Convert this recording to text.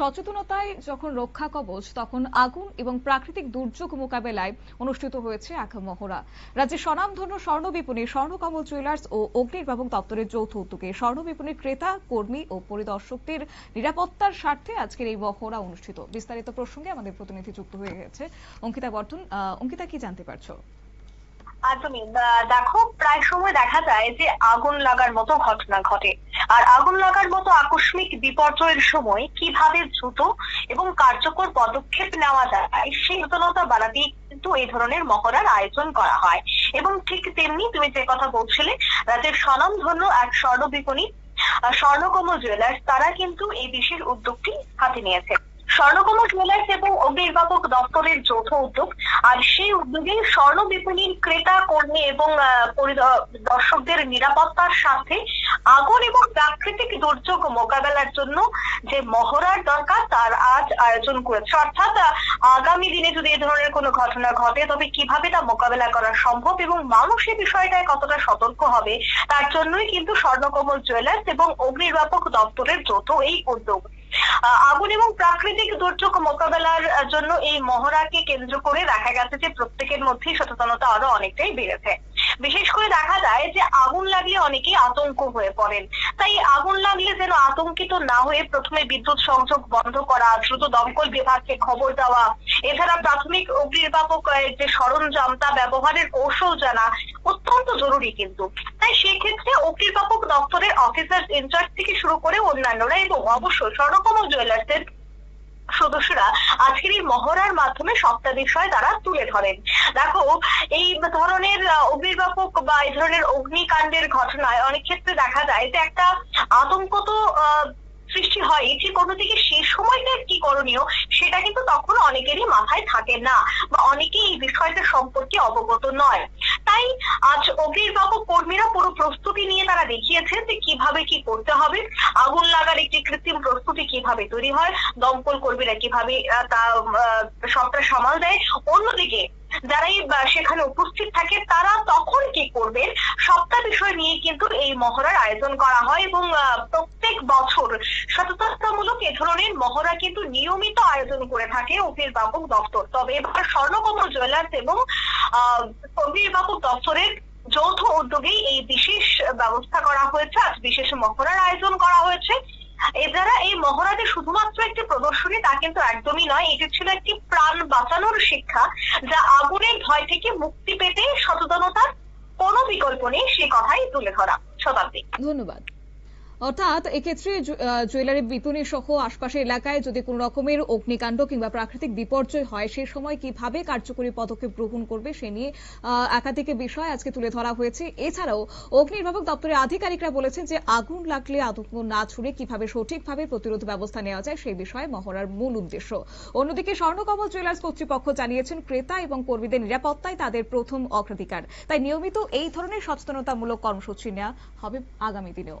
সচেতনতায় যখন রক্ষা কবচ তখন আগুন এবং প্রাকৃতিক দুর্যোগ মোকাবেলায় অনুষ্ঠিত হয়েছে এক মহড়া। রাজ্যের স্বনামধন্য স্বর্ণ বিপণী স্বর্ণকমল জুয়েলার্স ও অগ্নিনির্বাপক দপ্তরের যৌথ উদ্যোগে স্বর্ণ বিপণীর ক্রেতা কর্মী ও পরিদর্শকদের নিরাপত্তার স্বার্থে আজকের এই মহড়া অনুষ্ঠিত। বিস্তারিত প্রসঙ্গে আমাদের প্রতিনিধি যুক্ত হয়ে গেছে অঙ্কিতা বর্ধন। অঙ্কিতা কি জানতে পারছ? একদমই আহ, দেখো প্রায় সময় দেখা যায় যে আগুন লাগার মতো ঘটনা ঘটে। আর আগুন লাগার মতো আকস্মিক বিপর্যয়ের সময় কীভাবে দ্রুত এবং কার্যকর পদক্ষেপ নেওয়া যায়, সেই সচেতনতা বাড়াতেই কিন্তু এই ধরনের মহড়ার আয়োজন করা হয়। এবং ঠিক তেমনি তুমি যে কথা বলছিলে, রাজ্যের স্বনামধন্য এক স্বর্ণ বিপণী স্বর্ণকম জুয়েলার্স তারা কিন্তু এই বিশেষ উদ্যোগটি হাতে নিয়েছে স্বর্ণকমল জুয়েলার্স এবং অগ্নিনির্বাপক দপ্তরের যৌথ উদ্যোগ। আর সেই উদ্যোগে স্বর্ণ বিপণীর ক্রেতা, কর্মী এবং দর্শকদের নিরাপত্তার সাথে আগুন এবং প্রাকৃতিক দুর্যোগ মোকাবেলার জন্য যে মহড়ার দরকার, তার আজ আয়োজন করেছে। অর্থাৎ আগামী দিনে যদি এ ধরনের কোনো ঘটনা ঘটে, তবে কীভাবে তা মোকাবেলা করা সম্ভব এবং মানুষ এই বিষয়টায় কতটা সতর্ক হবে, তার জন্যই কিন্তু স্বর্ণকমল জুয়েলার্স এবং অগ্নিনির্বাপক দপ্তরের যৌথ এই উদ্যোগ। আগুন এবং প্রাকৃতিক দুর্যোগ মোকাবেলার জন্য এই মহড়াকে কেন্দ্র করে দেখা গেছে যে প্রত্যেকের মধ্যেই সচেতনতা আরও অনেকটাই বেড়েছে। বিশেষ করে দেখা যায় যে আগুন লাগলে অনেকেই আতঙ্ক হয়ে পড়েন। তাই আগুন লাগলে যেন আতঙ্কিত না হয়ে প্রথমে বিদ্যুৎ সংযোগ বন্ধ করা, দ্রুত দমকল বিভাগকে খবর দেওয়া, এছাড়া প্রাথমিক অগ্নিনির্বাপক যে সরঞ্জাম তা ব্যবহারের কৌশল জানা অত্যন্ত জরুরি কিন্তু। তাই সেক্ষেত্রে অগ্নিনির্বাপক দপ্তরের অফিসার ইনচার্জ থেকে শুরু করে অন্যান্যরা এবং অবশ্যই স্বর্ণকমল জুয়েলার্সের সদস্যরা আজকের এই মহড়ার মাধ্যমে সবটা বিষয় তারা তুলে ধরেন। দেখো, এই ধরনের অগ্নিনির্বাপক বা এই ধরনের অগ্নিকাণ্ডের ঘটনায় অনেক ক্ষেত্রে দেখা যায় যে একটা আতঙ্ক তো সৃষ্টি হয় ঠিক অন্যদিকে সেই সময়টা কি করণীয়, সেটা কিন্তু তখন অনেকেরই মাথায় থাকে না বা অনেকেই এই বিষয়টা সম্পর্কে অবগত নয়। তাই আজ অগ্নিনির্বাপক কর্মীরা পুরো প্রস্তুতি নিয়ে তারা দেখিয়েছেন যে কীভাবে কি করতে হবে। আগুন লাগার একটি কৃত্রিম প্রস্তুতি কীভাবে তৈরি হয়, দমকল কর্মীরা কীভাবে তা সবটা সামাল দেয়। অন্যদিকে যারাই সেখানে উপস্থিত থাকে তারা তখন কি করবেন? সবটা বিষয় নিয়ে কিন্তু এই মহড়ার আয়োজন করা হয় এবং প্রত্যেক বছর সচেতনতামূলক এ ধরনের মহড়া কিন্তু নিয়মিত আয়োজন করে থাকে অগ্নিনির্বাপক দপ্তর। তবে এবার স্বর্ণকমল জুয়েলার্স এবং আহ, অগ্নিনির্বাপক দপ্তরের যৌথ উদ্যোগেই এই বিশেষ ব্যবস্থা করা হয়েছে। আজ বিশেষ মহড়ার আয়োজন করা হয়েছে। এ এছাড়া এই মহড়া যে শুধুমাত্র কিন্তু একদমই নয়। এটি ছিল একটি প্রাণ বাঁচানোর শিক্ষা, যা আগুনের ভয় থেকে মুক্তি পেতে সচেতনতার কোনো বিকল্প নেই, সে কথাই তুলে ধরা শতাব্দী ধন্যবাদ। অর্থাৎ এক্ষেত্রে জুয়েলারি বিপণী সহ আশপাশের এলাকায় যদি কোনো রকমের অগ্নিকাণ্ড কিংবা প্রাকৃতিক বিপর্যয় হয় সেই সময় কীভাবে কার্যকরী পদক্ষেপ গ্রহণ করবে সে নিয়ে একাধিক বিষয় আজকে তুলে ধরা হয়েছে। এছাড়াও অগ্নিনির্বাপক দপ্তরের আধিকারিকরা বলেছেন যে আগুন লাগলে আতঙ্ক না ছুড়ে কীভাবে সঠিকভাবে প্রতিরোধ ব্যবস্থা নেওয়া যায় সেই বিষয়ে মহড়ার মূল উদ্দেশ্য। অন্যদিকে স্বর্ণকমল জুয়েলার্স কর্তৃপক্ষ জানিয়েছেন, ক্রেতা এবং কর্মীদের নিরাপত্তায় তাদের প্রথম অগ্রাধিকার। তাই নিয়মিত এই ধরনের সচেতনতামূলক কর্মসূচি নেওয়া হবে আগামী দিনেও।